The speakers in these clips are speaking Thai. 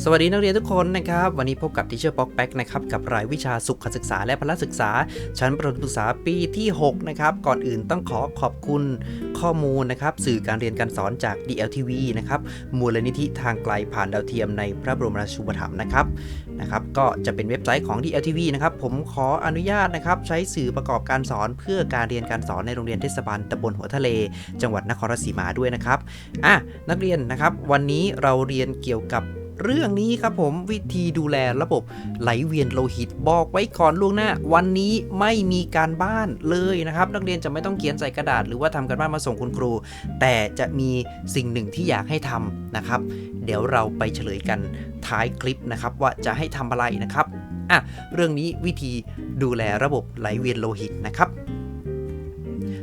สวัสดีนักเรียนทุกคนนะครับ วันนี้พบกับทิเชอร์ป๊อกแป๊กนะครับกับรายวิชาสุขศึกษาและพละศึกษา ชั้นประถมศึกษาปีที่ 6 นะครับ ก่อนอื่นต้องขอขอบคุณข้อมูลนะครับ สื่อการเรียนการสอนจาก DLTV นะครับมูลนิธิทางไกลผ่านดาวเทียมในพระบรมราชูปถัมภ์นะครับนะครับก็จะเป็นเว็บไซต์ของ DLTV นะครับผมขออนุญาตนะครับใช้สื่อประกอบการสอนเพื่อการเรียนการสอนในโรงเรียนเทศบาลตำบลหัวทะเล จังหวัดนครราชสีมาด้วยนะครับอะนักเรียนนะครับ วันนี้เราเรียนเกี่ยวกับ เรื่องนี้ครับผมวิธีดูแลระบบไหลเวียนโลหิตบอกไว้ก่อนล่วงหน้า วันนี้ไม่มีการบ้านเลยนะครับ นักเรียนจะไม่ต้องเขียนใส่กระดาษ หรือว่าทำการบ้านมาส่งคุณครู แต่จะมีสิ่งหนึ่งที่อยากให้ทำนะครับ เดี๋ยวเราไปเฉลยกันท้ายคลิปนะครับว่าจะให้ทำอะไรนะครับอะเรื่องนี้วิธีดูแลระบบไหลเวียนโลหิตนะครับ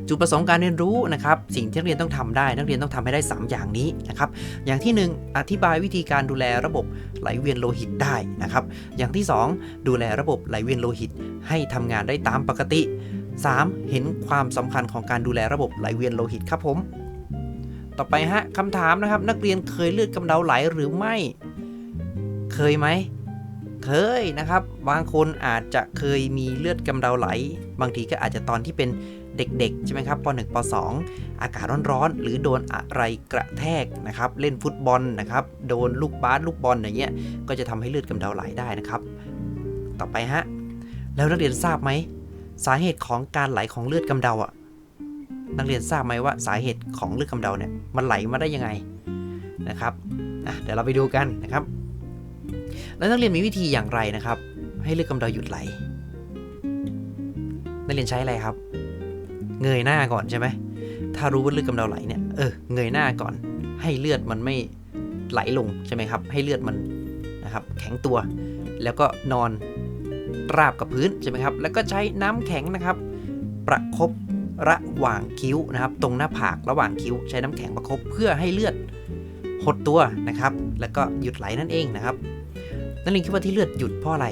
จุดประสงค์การเรียนรู้นะครับสิ่งที่นักเรียนต้องทำได้ นักเรียนต้องทำให้ได้ 3 อย่างนี้นะครับอย่างที่ 1 อธิบายวิธีการดูแลระบบไหลเวียนโลหิตได้นะครับอย่างที่ 2 ดูแลระบบไหลเวียนโลหิต ให้ทำงานได้ตามปกติ 3. เห็นความสำคัญของการดูแลระบบไหลเวียนโลหิตครับผม ต่อไปฮะคำถามนะครับ นักเรียนเคยเลือดกำเดาไหลหรือไม่ เคยไหมเคยนะครับ บางคนอาจจะเคยมีเลือดกำเดาไหล บางทีก็อาจจะตอนที่เป็น เด็กๆ ใช่ไหมครับป .1 ป .2 อากาศร้อนๆ หรือโดนอะไรกระแทกนะครับ เล่นฟุตบอลนะครับ โดนลูกบาสลูกบอลอย่างเงี้ย ก็จะทำให้เลือดกำเดาไหลได้นะครับ ต่อไปฮะ แล้วนักเรียนทราบไหม สาเหตุของการไหลของเลือดกำเดาอะ นักเรียนทราบไหมว่าสาเหตุของเลือดกำเดาเนี่ย มันไหลมาได้ยังไงนะครับเดี๋ยวเราไปดูกันนะครับ แล้วนักเรียนมีวิธีอย่างไรนะครับ ให้เลือดกำเดาหยุดไหล นักเรียนใช้อะไรครับ เงยหน้าก่อนใช่ไหมถ้ารู้ว่าเลือดกำเดาไหลเนี่ยเออเงยหน้าก่อน ให้เลือดมันไม่ไหลลงใช่ไหมครับ ให้เลือดมันนะครับ แข็งตัว แล้วก็นอนราบกับพื้นใช่ไหมครับ แล้วก็ใช้น้ำแข็งนะครับ ประคบระหว่างคิ้วนะครับ ตรงหน้าผากระหว่างคิ้ว ใช้น้ำแข็งประคบเพื่อให้เลือดหดตัวนะครับ แล้วก็หยุดไหลนั่นเองนะครับนักเรียนคิดว่าที่เลือดหยุดเพราะอะไร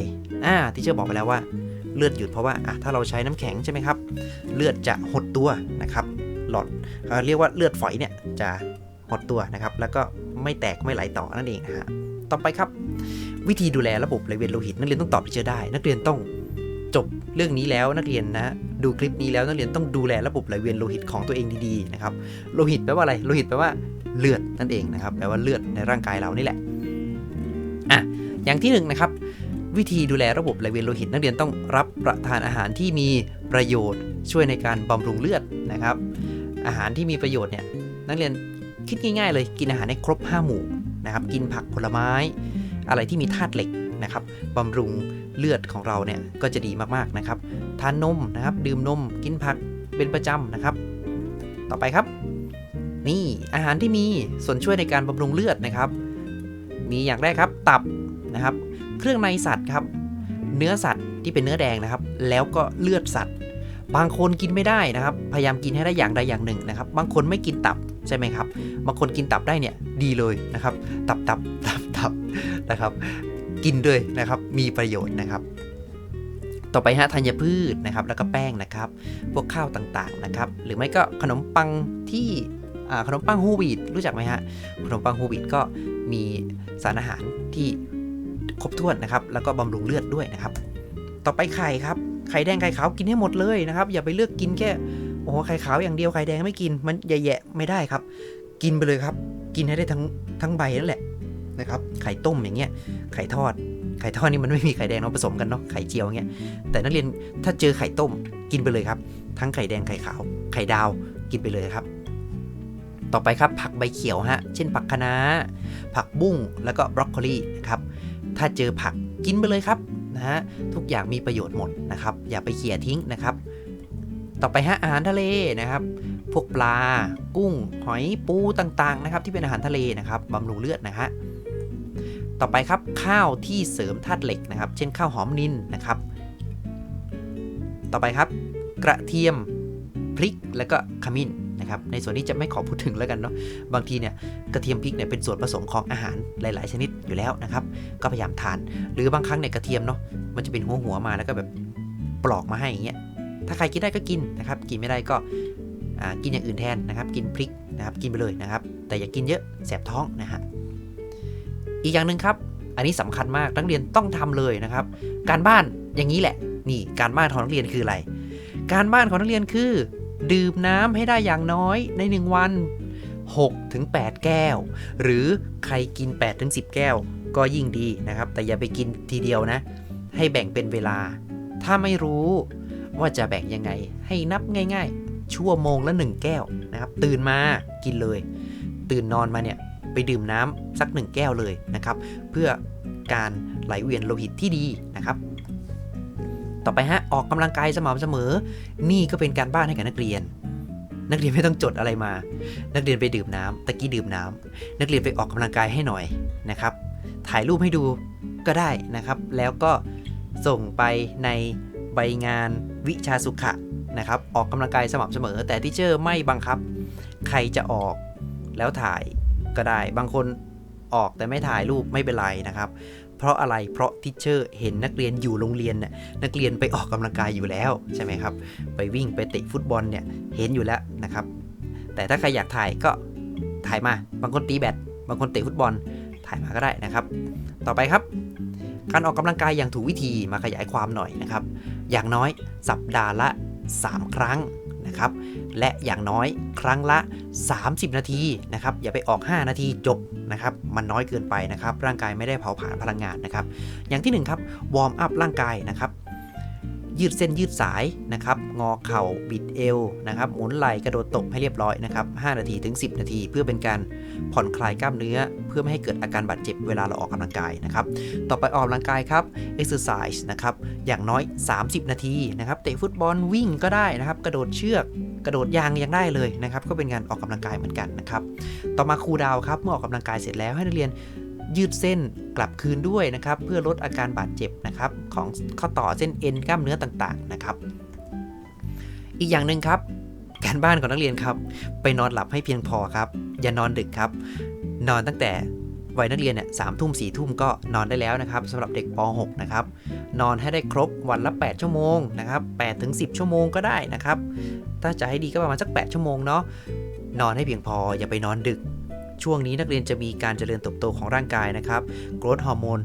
อ่าที่เชอร์บอกไปแล้วว่า เลือดหยุดเพราะว่าอะถ้าเราใช้น้ำแข็งใช่ไหมครับ เลือดจะหดตัวนะครับ หลอดเรียกว่าเลือดฝอยเนี่ยจะหดตัวนะครับ แล้วก็ไม่แตกไม่ไหลต่อนั่นเองนะฮะต่อไปครับ วิธีดูแลระบบไหลเวียนโลหิต นักเรียนต้องตอบที่เชอร์ได้ นักเรียนต้องจบเรื่องนี้แล้วนักเรียนนะดูคลิปนี้แล้วนักเรียนต้องดูแลระบบไหลเวียนโลหิตของตัวเองดีๆนะครับโลหิตแปลว่าอะไรโลหิตแปลว่าเลือดนั่นเองนะครับแปลว่าเลือดในร่างกายเรานี่แหละอะอย่างที่หนึ่งนะครับ วิธีดูแลระบบไหลเวียนโลหิต นักเรียนต้องรับประทานอาหารที่มีประโยชน์ ช่วยในการบำรุงเลือดนะครับ อาหารที่มีประโยชน์เนี่ยนักเรียนคิดง่ายๆ เลยกินอาหารให้ครบ 5 หมู่นะครับกินผักผลไม้ อะไรที่มีธาตุเหล็กนะครับบำรุงเลือดของเราเนี่ยก็จะดีมากๆนะครับทานนมนะครับดื่มนม กินผักเป็นประจำนะครับ ต่อไปครับ นี่อาหารที่มีส่วนช่วยในการบำรุงเลือดนะครับ มีอย่างแรกครับตับนะครับ เครื่องในสัตว์ครับ เนื้อสัตว์ที่เป็นเนื้อแดงนะครับ แล้วก็เลือดสัตว์ บางคนกินไม่ได้นะครับ พยายามกินให้ได้อย่างใดอย่างหนึ่งนะครับ บางคนไม่กินตับใช่ไหมครับ บางคนกินตับได้เนี่ยดีเลยนะครับ ตับตับตับตับนะครับ กินด้วยนะครับ มีประโยชน์นะครับต่อไปฮะธัญพืชนะครับแล้วก็แป้งนะครับ พวกข้าวต่างๆนะครับ หรือไม่ก็ขนมปังที่ขนมปังฮูวีดรู้จักไหมฮะขนมปังฮูวีดก็มีสารอาหารที่ ครบถ้วนนะครับ แล้วก็บำรุงเลือดด้วยนะครับ ต่อไปไข่ครับไข่แดงไข่ขาวกินให้หมดเลยนะครับ อย่าไปเลือกกินแค่โอ้ไข่ขาวอย่างเดียวไข่แดงไม่กินมันแย่ๆไม่ได้ครับ กินไปเลยครับ กินให้ได้ทั้งทั้งใบนั่นแหละนะครับ ไข่ต้มอย่างเงี้ยไข่ทอดไข่ทอดนี่มันไม่มีไข่แดงเนาะผสมกันเนาะไข่เจียวเงี้ยแต่นักเรียนถ้าเจอไข่ต้มกินไปเลยครับ ทั้งไข่แดงไข่ขาวไข่ดาวกินไปเลยครับ ต่อไปครับผักใบเขียวฮะเช่นผักคะน้าผักบุ้งแล้วก็บรอกโคลีนะครับ ถ้าเจอผักกินไปเลยครับนะฮะทุกอย่างมีประโยชน์หมดนะครับ อย่าไปเขี่ยทิ้งนะครับ ต่อไปฮะอาหารทะเลนะครับ พวกปลา กุ้ง หอยปูต่างๆนะครับ ที่เป็นอาหารทะเลนะครับบำรุงเลือดนะฮะต่อไปครับข้าวที่เสริมธาตุเหล็กนะครับ เช่นข้าวหอมนินนะครับ ต่อไปครับ กระเทียมพริกแล้วก็ขมิ้น นะครับ ในส่วนนี้จะไม่ขอพูดถึงแล้วกันเนาะ บางทีเนี่ยกระเทียมพริกเนี่ยเป็นส่วนผสมของอาหารหลาย ๆ ชนิดอยู่แล้วนะครับ ก็พยายามทาน หรือบางครั้งเนี่ยกระเทียมเนาะ มันจะเป็นหัวหัวมาแล้วก็แบบปลอกมาให้อย่างเงี้ย ถ้าใครกินได้ก็กินนะครับ กินไม่ได้ก็กินอย่างอื่นแทนนะครับ กินพริกนะครับ กินไปเลยนะครับ แต่อย่ากินเยอะแสบท้องนะฮะ อีกอย่างหนึ่งครับ อันนี้สำคัญมากนักเรียนต้องทำเลยนะครับ การบ้านอย่างนี้แหละ นี่การบ้านของนักเรียนคืออะไร การบ้านของนักเรียนคือ ดื่มน้ำให้ได้อย่างน้อยใน 1 วัน6ถึง8แก้ว หรือใครกิน8ถึง10 แก้ว ก็ยิ่งดีนะครับ แต่อย่าไปกินทีเดียวนะ ให้แบ่งเป็นเวลา ถ้าไม่รู้ว่าจะแบ่งยังไง ให้นับง่ายๆ ชั่วโมงละ 1 แก้วนะครับ ตื่นมากินเลย ตื่นนอนมาเนี่ยไปดื่มน้ำสัก 1 แก้วเลยนะครับ เพื่อการไหลเวียนโลหิตที่ดีนะครับ ต่อไปฮะออกกำลังกายสม่ำเสมอ นี่ก็เป็นการบ้านให้กับนักเรียน นักเรียนไม่ต้องจดอะไรมา นักเรียนไปดื่มน้ำตะกี้ดื่มน้ำนักเรียนไปออกกำลังกายให้หน่อยนะครับ ถ่ายรูปให้ดูก็ได้นะครับ แล้วก็ส่งไปในใบงานวิชาสุขะนะครับออกกำลังกายสม่ำเสมอ แต่ที่เชอร์ไม่บังคับ ใครจะออกแล้วถ่ายก็ได้ บางคนออกแต่ไม่ถ่ายรูปไม่เป็นไรนะครับ เพราะอะไรเพราะทิเชอร์เห็นนักเรียนอยู่โรงเรียนน่ะนักเรียนไปออกกำลังกายอยู่แล้วใช่ไหมครับ ไปวิ่งไปเตะฟุตบอลเนี่ยเห็นอยู่แล้วนะครับ แต่ถ้าใครอยากถ่ายก็ถ่ายมา บางคนตีแบดบางคนเตะฟุตบอลถ่ายมาก็ได้นะครับ ต่อไปครับ การออกกำลังกายอย่างถูกวิธีมาขยายความหน่อยนะครับ อย่างน้อยสัปดาห์ละ 3 ครั้ง นะครับ และอย่างน้อยครั้งละ 30 นาทีนะครับ อย่าไปออก 5 นาทีจบนะครับ มันน้อยเกินไปนะครับ ร่างกายไม่ได้เผาผลาญพลังงานนะครับ อย่างที่1ครับ วอร์มอัพร่างกายนะครับ ยืดเส้นยืดสายนะครับงอเข่าบิดเอวนะครับหมุนไหล่กระโดดตบให้เรียบร้อยนะครับ5นาทีถึง 10 นาที เพื่อเป็นการผ่อนคลายกล้ามเนื้อ เพื่อไม่ให้เกิดอาการบาดเจ็บเวลาเราออกกำลังกายนะครับต่อไปออกกำลังกายครับ exercise นะครับอย่างน้อย 30 นาทีนะครับเตะฟุตบอลวิ่งก็ได้นะครับกระโดดเชือกกระโดดยางยังได้เลยนะครับก็เป็นการออกกำลังกายเหมือนกันนะครับต่อมาคูลดาวครับเมื่อออกกำลังกายเสร็จแล้วให้นักเรียน ยืดเส้นกลับคืนด้วยนะครับ เพื่อลดอาการบาดเจ็บนะครับ ของข้อต่อเส้นเอ็นกล้ามเนื้อต่างๆนะครับ อีกอย่างหนึ่งครับ การบ้านของนักเรียนครับ ไปนอนหลับให้เพียงพอครับ อย่านอนดึกครับ นอนตั้งแต่วัยนักเรียนเนี่ยสามทุ่มสี่ทุ่มก็นอนได้แล้วนะครับสำหรับเด็กป .6 นะครับ นอนให้ได้ครบวันละ 8 ชั่วโมงนะครับ8ถึง10 ชั่วโมงก็ได้นะครับ ถ้าจะให้ดีก็ประมาณสัก 8 ชั่วโมงเนาะนอนให้เพียงพออย่าไปนอนดึก ช่วงนี้นักเรียนจะมีการเจริญเติบโตของร่างกายนะครับโกรทฮอร์โมน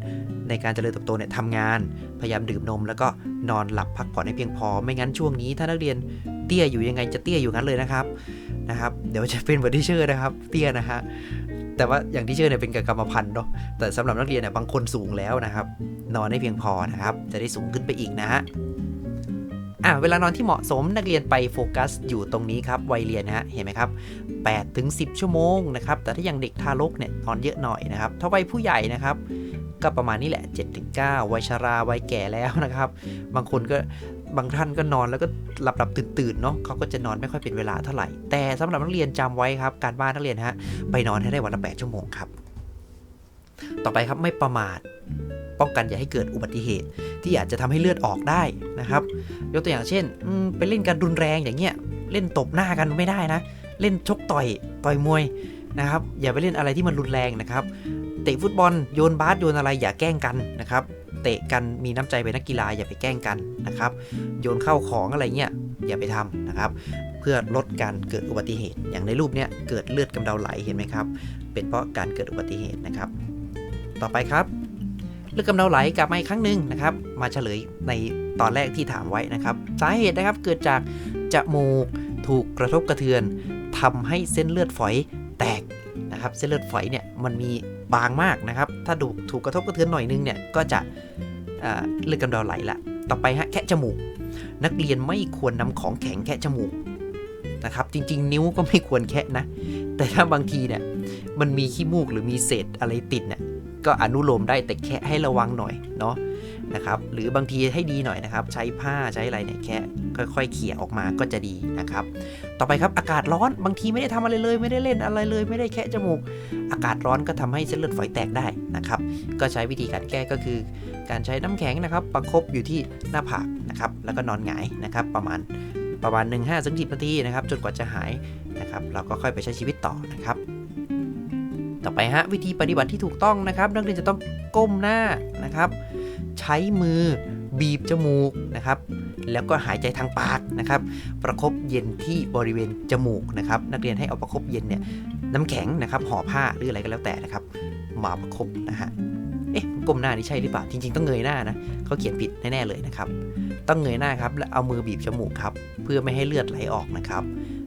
ในการเจริญเติบโตเนี่ยทำงาน พยายามดื่มนม แล้วก็นอนหลับพักผ่อนให้เพียงพอ ไม่งั้นช่วงนี้ ถ้านักเรียนเตี้ยอยู่ยังไงจะเตี้ยอยู่งั้นเลยนะครับนะครับ เดี๋ยวจะเป็นเหมือนที่เชื่อนะครับ เตี้ยนะฮะแต่ว่าอย่างที่เชื่อเนี่ยเป็นกรรมพันธุ์เนาะแต่สำหรับนักเรียนเนี่ยบางคนสูงแล้วนะครับ นอนให้เพียงพอนะครับ จะได้สูงขึ้นไปอีกนะฮะ อะเวลานอนที่เหมาะสมนักเรียนไปโฟกัสอยู่ตรงนี้ครับวัยเรียนนะฮะเห็นไหมครับ8ถึง10 ชั่วโมงนะครับแต่ถ้าอย่างเด็กทารกเนี่ยนอนเยอะหน่อยนะครับถ้าวัยผู้ใหญ่นะครับก็ประมาณนี้แหละ7ถึง9วัยชรา วัยแก่แล้วนะครับ บางคนก็บางท่านก็นอนแล้วก็หลับหลับตื่นตื่นเนาะเขาก็จะนอนไม่ค่อยเป็นเวลาเท่าไหร่ แต่สำหรับนักเรียนจำไว้ครับ การบ้านนักเรียนฮะไปนอนให้ได้วันละ 8 ชั่วโมงครับ ต่อไปครับไม่ประมาท ป้องกันอย่าให้เกิดอุบัติเหตุ ที่อาจจะทำให้เลือดออกได้นะครับ ยกตัวอย่างเช่นไปเล่นกันรุนแรงอย่างเงี้ยเล่นตบหน้ากันไม่ได้นะ เล่นชกต่อยต่อยมวยนะครับ อย่าไปเล่นอะไรที่มันรุนแรงนะครับเตะฟุตบอลโยนบาสโยนอะไรอย่าแกล้งกันนะครับเตะกันมีน้ำใจเป็นนักกีฬาอย่าไปแกล้งกันนะครับ โยนเข้าของอะไรเงี้ยอย่าไปทำนะครับ เพื่อลดการเกิดอุบัติเหตุ อย่างในรูปเนี้ยเกิดเลือดกำเดาไหลเห็นไหมครับ เป็นเพราะการเกิดอุบัติเหตุนะครับ ต่อไปครับ เลือดกำเดาไหลกลับมาอีกครั้งหนึ่งนะครับ มาเฉลยในตอนแรกที่ถามไว้นะครับ สาเหตุนะครับเกิดจากจมูกถูกกระทบกระเทือนทำให้เส้นเลือดฝอยแตกนะครับ เส้นเลือดฝอยเนี่ยมันมีบางมากนะครับ ถ้าดูถูกกระทบกระเทือนหน่อยนึงเนี่ยก็จะเลือดกำเดาไหลละ ต่อไปฮะแคะจมูก นักเรียนไม่ควรนำของแข็งแคะจมูกนะครับ จริง ๆ นิ้วก็ไม่ควรแคะนะ แต่ถ้าบางทีเนี่ยมันมีขี้มูกหรือมีเศษอะไรติดเนี่ย ก็อนุโลมได้แต่แค่ให้ระวังหน่อยเนาะนะครับ หรือบางทีให้ดีหน่อยนะครับ ใช้ผ้าใช้อะไรเนี่ยแค่ค่อยๆเขี่ยออกมาก็จะดีนะครับ ต่อไปครับอากาศร้อนบางทีไม่ได้ทำอะไรเลยไม่ได้เล่นอะไรเลย ไม่ได้แค่จมูก อากาศร้อนก็ทำให้เส้นเลือดฝอยแตกได้นะครับ ก็ใช้วิธีการแก้ก็คือ การใช้น้ำแข็งนะครับประคบอยู่ที่หน้าผากนะครับ แล้วก็นอนหงายนะครับ ประมาณประมาณ 1 5ถึง10นาทีนะครับจนกว่าจะหายนะครับ เราก็ค่อยไปใช้ชีวิตต่อนะครับ ต่อไปฮะวิธีปฏิบัติที่ถูกต้องนะครับ นักเรียนจะต้องก้มหน้านะครับ ใช้มือบีบจมูกนะครับ แล้วก็หายใจทางปากนะครับ ประคบเย็นที่บริเวณจมูกนะครับ นักเรียนให้เอาประคบเย็นเนี่ยน้ำแข็งนะครับห่อผ้าหรืออะไรก็แล้วแต่นะครับมาประคบนะฮะเอ๊ะก้มหน้านี่ใช่หรือเปล่าจริง ๆ ต้องเงยหน้านะเขาเขียนผิดแน่ๆเลยนะครับ ต้องเงยหน้าครับและเอามือบีบจมูกครับเพื่อไม่ให้เลือดไหลออกนะครับ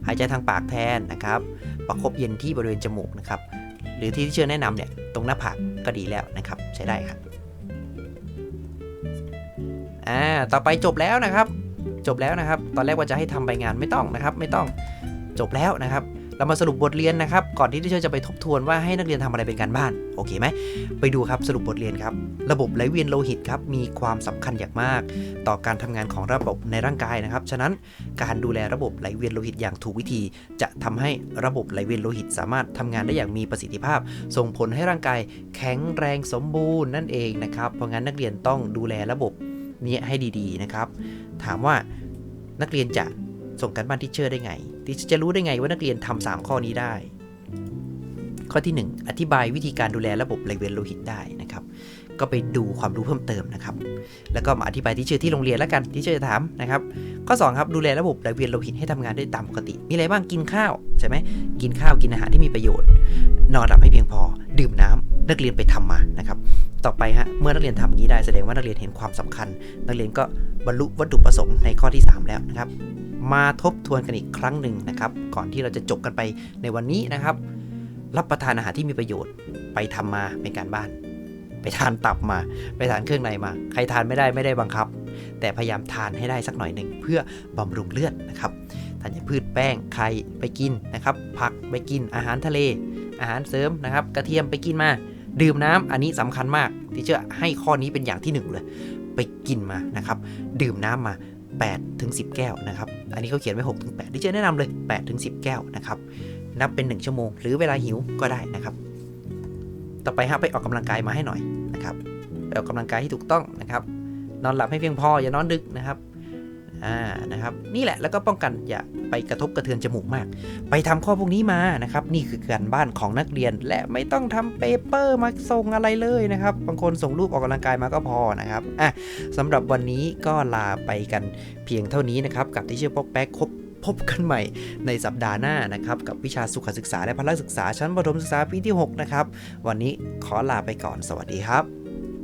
หายใจทางปากแทนนะครับ ประคบเย็นที่บริเวณจมูกนะครับ หรือที่ที่เชื่อแนะนำเนี่ยตรงหน้าผากก็ดีแล้วนะครับ ใช้ได้ครับอ่าต่อไปจบแล้วนะครับ จบแล้วนะครับ ตอนแรกว่าจะให้ทำใบงานไม่ต้องนะครับ ไม่ต้องจบแล้วนะครับ เรามาสรุปบทเรียนนะครับ ก่อนที่ที่เชื่อจะไปทบทวนว่าให้นักเรียนทำอะไรเป็นการบ้าน โอเคไหม ไปดูครับสรุปบทเรียนครับ ระบบไหลเวียนโลหิตครับ มีความสำคัญอย่างมาก ต่อการทำงานของระบบในร่างกายนะครับ ฉะนั้นการดูแลระบบไหลเวียนโลหิตอย่างถูกวิธี จะทำให้ระบบไหลเวียนโลหิต สามารถทำงานได้อย่างมีประสิทธิภาพ ส่งผลให้ร่างกายแข็งแรงสมบูรณ์นั่นเองนะครับ เพราะงั้นนักเรียนต้องดูแลระบบนี้ให้ดีๆนะครับ ถามว่านักเรียนจะ ส่งการบ้านทิเชอร์ได้ไงทิเชอร์จะรู้ได้ไงว่านักเรียนทำสามข้อนี้ได้ ข้อที่ 1 อธิบายวิธีการดูแลระบบไหลเวียนโลหิตได้นะครับ ก็ไปดูความรู้เพิ่มเติมนะครับ แล้วก็มาอธิบายที่เชื่อที่โรงเรียนแล้วกันที่เชื่อจะถามนะครับ ข้อ 2 ครับดูแลระบบไหลเวียนโลหิตให้ทำงานได้ตามปกติ มีอะไรบ้างกินข้าวใช่ไหมกินข้าวกินอาหารที่มีประโยชน์ นอนหลับให้เพียงพอ ดื่มน้ำนักเรียนไปทำมานะครับ ต่อไปฮะเมื่อนักเรียนทำอย่างนี้ได้แสดงว่านักเรียนเห็นความสำคัญ นักเรียนก็ บรรลุวัตถุประสงค์ในข้อที่ 3 แล้วนะครับ มาทบทวนกันอีกครั้งหนึ่งนะครับ ก่อนที่เราจะจบกันไปในวันนี้นะครับ รับประทานอาหารที่มีประโยชน์ไปทำมาเป็นการบ้าน ไปทานตับมา ไปทานเครื่องในมา ใครทานไม่ได้ไม่ได้บังคับ แต่พยายามทานให้ได้สักหน่อยหนึ่งเพื่อบำรุงเลือดนะครับธัญพืชแป้งไข่ไปกินนะครับ ผักไปกินอาหารทะเล อาหารเสริมนะครับ กระเทียมไปกินมาดื่มน้ำอันนี้สำคัญมากที่เชื่อให้ข้อนี้เป็นอย่างที่หนึ่งเลย ไปกินมานะครับ ดื่มน้ำมา8ถึง10 แก้วนะครับ อันนี้เขาเขียนไว้6ถึง8ดิฉันแนะนำเลย8ถึง10 แก้วนะครับ นับเป็น 1 ชั่วโมง หรือเวลาหิวก็ได้นะครับ ต่อไปฮะไปออกกำลังกายมาให้หน่อยนะครับไปออกกำลังกายที่ถูกต้องนะครับ นอนหลับให้เพียงพออย่านอนดึกนะครับ อ่านะครับนี่แหละแล้วก็ป้องกันอย่าไปกระทบกระเทือนจมูกมาก ไปทำข้อพวกนี้มานะครับ นี่คือการบ้านของนักเรียนและไม่ต้องทำเปเปอร์มาส่งอะไรเลยนะครับ บางคนส่งรูปออกกำลังกายมาก็พอนะครับอะสำหรับวันนี้ก็ลาไปกันเพียงเท่านี้นะครับ กับที่ชื่อป๊อกแป๊กครบพบกันใหม่ในสัปดาห์หน้านะครับ กับวิชาสุขศึกษาและพละศึกษาชั้นประถมศึกษาปีที่ 6 นะครับ วันนี้ขอลาไปก่อนสวัสดีครับ